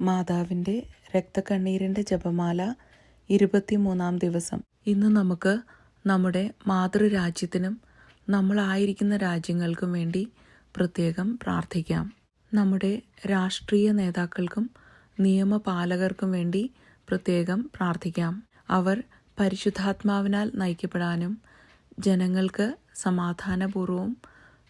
മാതാവിന്റെ രക്തക്കണ്ണീരിന്റെ ജപമാല ഇരുപത്തിമൂന്നാം ദിവസം. ഇന്ന് നമുക്ക് നമ്മുടെ മാതൃരാജ്യത്തിനും നമ്മളായിരിക്കുന്ന രാജ്യങ്ങൾക്കും വേണ്ടി പ്രത്യേകം പ്രാർത്ഥിക്കാം. നമ്മുടെ രാഷ്ട്രീയ നേതാക്കൾക്കും നിയമപാലകർക്കും വേണ്ടി പ്രത്യേകം പ്രാർത്ഥിക്കാം. അവർ പരിശുദ്ധാത്മാവിനാൽ നയിക്കപ്പെടാനും ജനങ്ങൾക്ക് സമാധാനപൂർവവും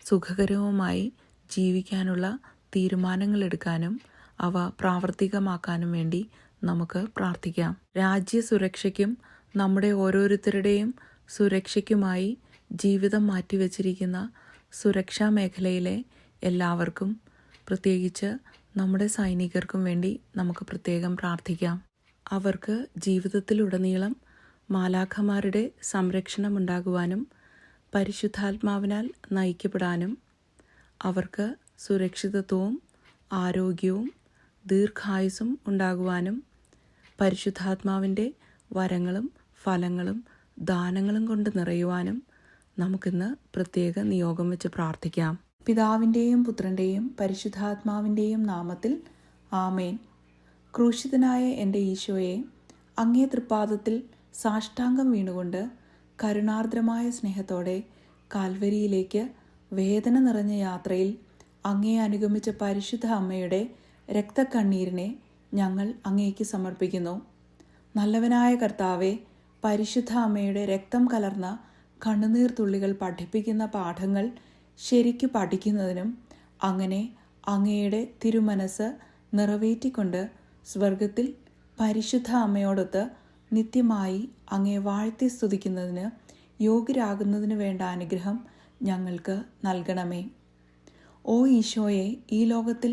സുഖകരവുമായി ജീവിക്കാനുള്ള തീരുമാനങ്ങൾ എടുക്കാനും അവ പ്രാവർത്തികമാക്കാനും വേണ്ടി നമുക്ക് പ്രാർത്ഥിക്കാം. രാജ്യ സുരക്ഷയ്ക്കും നമ്മുടെ ഓരോരുത്തരുടെയും സുരക്ഷയ്ക്കുമായി ജീവിതം മാറ്റിവെച്ചിരിക്കുന്ന സുരക്ഷാ മേഖലയിലെ എല്ലാവർക്കും പ്രത്യേകിച്ച് നമ്മുടെ സൈനികർക്കും വേണ്ടി നമുക്ക് പ്രത്യേകം പ്രാർത്ഥിക്കാം. അവർക്ക് ജീവിതത്തിലുടനീളം മാലാഖമാരുടെ സംരക്ഷണം ഉണ്ടാകുവാനും പരിശുദ്ധാത്മാവിനാൽ നയിക്കപ്പെടാനും അവർക്ക് സുരക്ഷിതത്വവും ആരോഗ്യവും ദീർഘായുസ്സും ഉണ്ടാകുവാനും പരിശുദ്ധാത്മാവിന്റെ വരങ്ങളും ഫലങ്ങളും ദാനങ്ങളും കൊണ്ട് നിറയുവാനും നമുക്കിന്ന് പ്രത്യേക നിയോഗം വെച്ച് പ്രാർത്ഥിക്കാം. പിതാവിന്റെയും പുത്രന്റെയും പരിശുദ്ധാത്മാവിന്റെയും നാമത്തിൽ ആമേൻ. ക്രൂശിതനായ എന്റെ ഈശോയെ അങ്ങേ തൃപ്പാദത്തിൽ സാഷ്ടാംഗം വീണുകൊണ്ട് കരുണാർദ്രമായ സ്നേഹത്തോടെ കാൽവരിയിലേക്ക് വേദന നിറഞ്ഞ യാത്രയിൽ അങ്ങേ അനുഗമിച്ച പരിശുദ്ധ അമ്മയുടെ രക്തക്കണ്ണീരിനെ ഞങ്ങൾ അങ്ങേക്ക് സമർപ്പിക്കുന്നു. നല്ലവനായ കർത്താവെ പരിശുദ്ധ അമ്മയുടെ രക്തം കലർന്ന കണ്ണുനീർ തുള്ളികൾ പഠിപ്പിക്കുന്ന പാഠങ്ങൾ ശരിക്ക് പഠിക്കുന്നതിനും അങ്ങനെ അങ്ങയുടെ തിരുമനസ് നിറവേറ്റിക്കൊണ്ട് സ്വർഗത്തിൽ പരിശുദ്ധ അമ്മയോടൊത്ത് നിത്യമായി അങ്ങയെ വാഴ്ത്തി സ്തുതിക്കുന്നതിന് യോഗ്യരാകുന്നതിന് വേണ്ട അനുഗ്രഹം ഞങ്ങൾക്ക് നൽകണമേ. ഓ ഈശോയെ ഈ ലോകത്തിൽ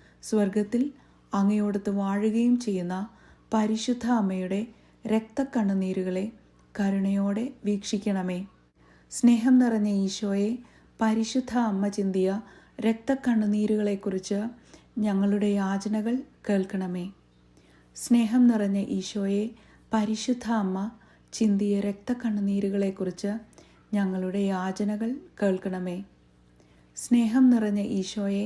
സ്വർഗത്തിൽ അങ്ങയോടത്ത് വാഴുകയും ചെയ്യുന്ന പരിശുദ്ധ അമ്മയുടെ രക്തക്കണ്ണുനീരുകളെ കരുണയോടെ വീക്ഷിക്കണമേ. സ്നേഹം നിറഞ്ഞ ഈശോയെ പരിശുദ്ധ അമ്മ ചിന്തിയ രക്തക്കണ്ണുനീരുകളെക്കുറിച്ച് ഞങ്ങളുടെ യാചനകൾ കേൾക്കണമേ. സ്നേഹം നിറഞ്ഞ ഈശോയെ പരിശുദ്ധ അമ്മ ചിന്തിയ രക്തക്കണ്ണുനീരുകളെക്കുറിച്ച് ഞങ്ങളുടെ യാചനകൾ കേൾക്കണമേ. സ്നേഹം നിറഞ്ഞ ഈശോയെ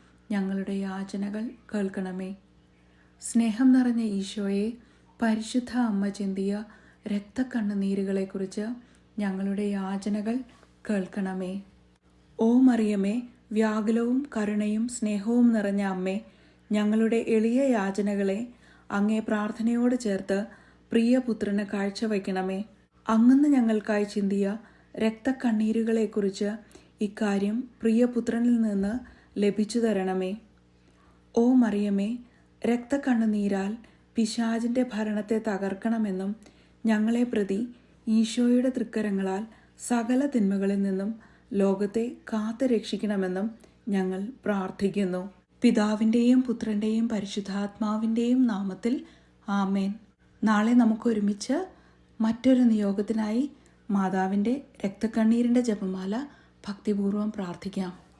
ഞങ്ങളുടെ യാചനകൾ കേൾക്കണമേ. സ്നേഹം നിറഞ്ഞ ഈശോയെ പരിശുദ്ധ അമ്മ ചിന്തിയ രക്തക്കണ്ണുനീരുകളെക്കുറിച്ച് ഞങ്ങളുടെ യാചനകൾ കേൾക്കണമേ. ഓ മറിയമേ വ്യാകുലവും കരുണയും സ്നേഹവും നിറഞ്ഞ അമ്മേ ഞങ്ങളുടെ എളിയ യാചനകളെ അങ്ങേ പ്രാർത്ഥനയോട് ചേർത്ത് പ്രിയപുത്രന് കാഴ്ചവയ്ക്കണമേ അങ്ങന്ന് ഞങ്ങൾക്കായി ചിന്തിയ രക്തക്കണ്ണീരുകളെക്കുറിച്ച് ഇക്കാര്യം പ്രിയപുത്രനിൽ നിന്ന് ലഭിച്ചു തരണമേ. ഓ മറിയമേ രക്തക്കണ്ണുനീരാൽ പിശാജിന്റെ ഭരണത്തെ തകർക്കണമെന്നും ഞങ്ങളെ പ്രതി ഈശോയുടെ തൃക്കരങ്ങളാൽ സകല തിന്മകളിൽ നിന്നും ലോകത്തെ കാത്തു രക്ഷിക്കണമെന്നും ഞങ്ങൾ പ്രാർത്ഥിക്കുന്നു. പിതാവിന്റെയും പുത്രന്റെയും പരിശുദ്ധാത്മാവിന്റെയും നാമത്തിൽ ആമേൻ. നാളെ നമുക്കൊരുമിച്ച് മറ്റൊരു നിയോഗത്തിനായി മാതാവിന്റെ രക്തക്കണ്ണീരിന്റെ ജപമാല ഭക്തിപൂർവം പ്രാർത്ഥിക്കാം.